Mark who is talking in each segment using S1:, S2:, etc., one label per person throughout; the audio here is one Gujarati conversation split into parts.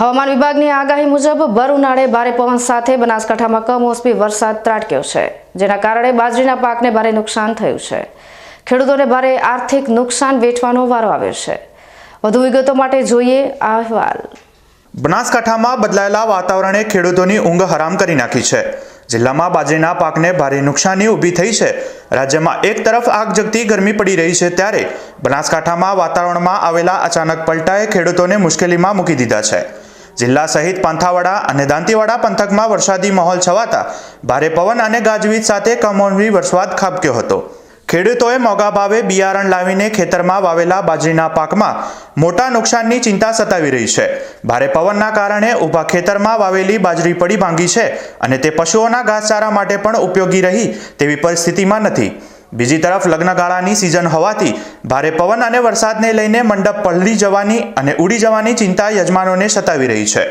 S1: હવામાન વિભાગની આગાહી મુજબ ભર ઉનાળે ભારે પવન સાથે બનાસકાંઠામાં કમોસમી વરસાદ ત્રાટક્યો છે, જેના કારણે બાજરીના પાકને ભારે નુકસાન થયું છે. ખેડૂતોને ભારે આર્થિક નુકસાન વેઠવાનો વારો આવ્યો છે. વધુ વિગતો માટે જોઈએ આ અહેવાલ.
S2: બનાસકાંઠામાં બદલાયેલા વાતાવરણે ખેડૂતોની ઊંઘ હરામ કરી નાખી છે. જિલ્લામાં બાજરીના પાકને ભારે નુકસાની ઊભી થઈ છે. રાજ્યમાં એક તરફ આગ જગતી ગરમી પડી રહી છે ત્યારે બનાસકાંઠામાં વાતાવરણમાં આવેલા અચાનક પલટાએ ખેડૂતોને મુશ્કેલીમાં મૂકી દીધા છે. જિલ્લા સહિત પાંથાવાડા અને દાંતીવાડા પંથકમાં વરસાદી માહોલ છવાતા ભારે પવન અને ગાજવીજ સાથે કમોસમી વરસાદ ખાબક્યો હતો. ખેડૂતોએ મોંઘા ભાવે બિયારણ લાવીને ખેતરમાં વાવેલા બાજરીના પાકમાં મોટા નુકસાનની ચિંતા સતાવી રહી છે. ભારે પવનના કારણે ઊભા ખેતરમાં વાવેલી બાજરી પડી ભાંગી છે અને તે પશુઓના ઘાસચારા માટે પણ ઉપયોગી રહી તેવી પરિસ્થિતિમાં નથી. બીજી તરફ લગ્નગાળાની સિઝન હોવાથી ભારે પવન અને વરસાદને લઈને મંડપ પલળી જવાની અને ઉડી જવાની ચિંતા યજમાનોને સતાવી રહી છે.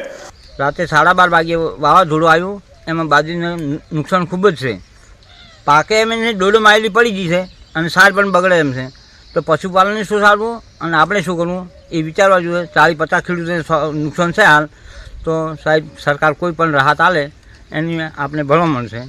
S3: રાતે સાડા બાર વાગે વાવાઝોડું આવ્યું. એમાં બાજરીને નુકસાન ખૂબ જ છે. પાકે એમ એને ડોડો માયેલી પડી ગઈ છે અને સાર પણ બગડે એમ છે. તો પશુપાલનને શું સારવું અને આપણે શું કરવું? એ વિચારવા જોઈએ. ચાલીસ પચાસ ખેડૂતોને નુકસાન છે હાલ. તો સાહેબ, સરકાર કોઈ પણ રાહત આલે, એની આપણે ભણવા મળશે.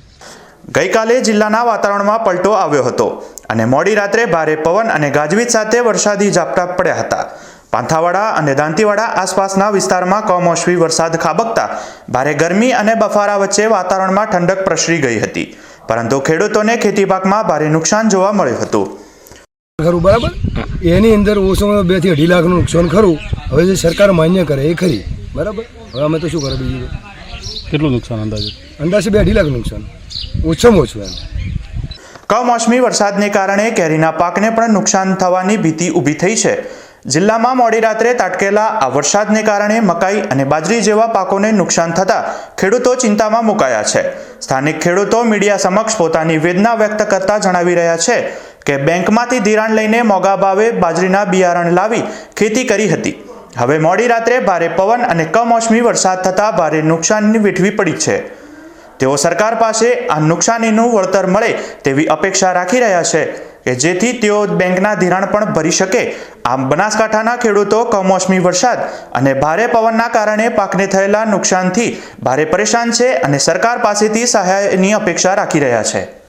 S2: ગઈકાલે જિલ્લાના વાતાવરણમાં પલટો આવ્યો હતો અને મોડી રાત્રે ભારે પવન અને ગાજવીજ સાથે વરસાદી ઝાપટા પડ્યા હતા. પાંથાવાડા અને દાંતીવાડા આસપાસના વિસ્તારમાં કમોસમી વરસાદ ખાબકતા ભારે ગરમી અને બફારા વચ્ચે વાતાવરણમાં ઠંડક પ્રસરી ગઈ હતી. પરંતુ ખેડૂતોને ખેતી પાકમાં ભારે નુકસાન જોવા મળ્યું હતું.
S4: ખરું બરાબર? એની અંદર ઓછામાં બેથી અઢી લાખનું નુકસાન ખરું. હવે જે સરકાર માન્ય કરે એ ખરી. બરાબર? હવે અમે તો શું કરે બીજું?
S5: કેટલું નુકસાન અંદાજે?
S4: અંદાજે બે અઢી લાખનું નુકસાન. ઓછામાં ઓછું એમ.
S2: કમોસમી વરસાદને કારણે કેરીના પાકને પણ નુકસાન થવાની ભીતિ ઊભી થઈ છે. જિલ્લામાં મોડી રાત્રે તાટકેલા આ વરસાદને કારણે મકાઈ અને બાજરી જેવા પાકોને નુકસાન થતા ખેડૂતો ચિંતામાં મુકાયા છે. સ્થાનિક ખેડૂતો મીડિયા સમક્ષ પોતાની વેદના વ્યક્ત કરતા જણાવી રહ્યા છે કે બેંકમાંથી ધિરાણ લઈને મોંઘા ભાવે બાજરીના બિયારણ લાવી ખેતી કરી હતી. હવે મોડી રાત્રે ભારે પવન અને કમોસમી વરસાદ થતાં ભારે નુકસાનની વેઠવી પડી છે. તેઓ સરકાર પાસે આ નુકસાનીનું વળતર મળે તેવી અપેક્ષા રાખી રહ્યા છે. કે જેથી તેઓ બેંકના ધિરાણ પણ ભરી શકે. આમ બનાસકાંઠાના ખેડૂતો કમોસમી વરસાદ અને ભારે પવનના કારણે પાકને થયેલા નુકસાનથી ભારે પરેશાન છે અને સરકાર પાસેથી સહાયની અપેક્ષા રાખી રહ્યા છે.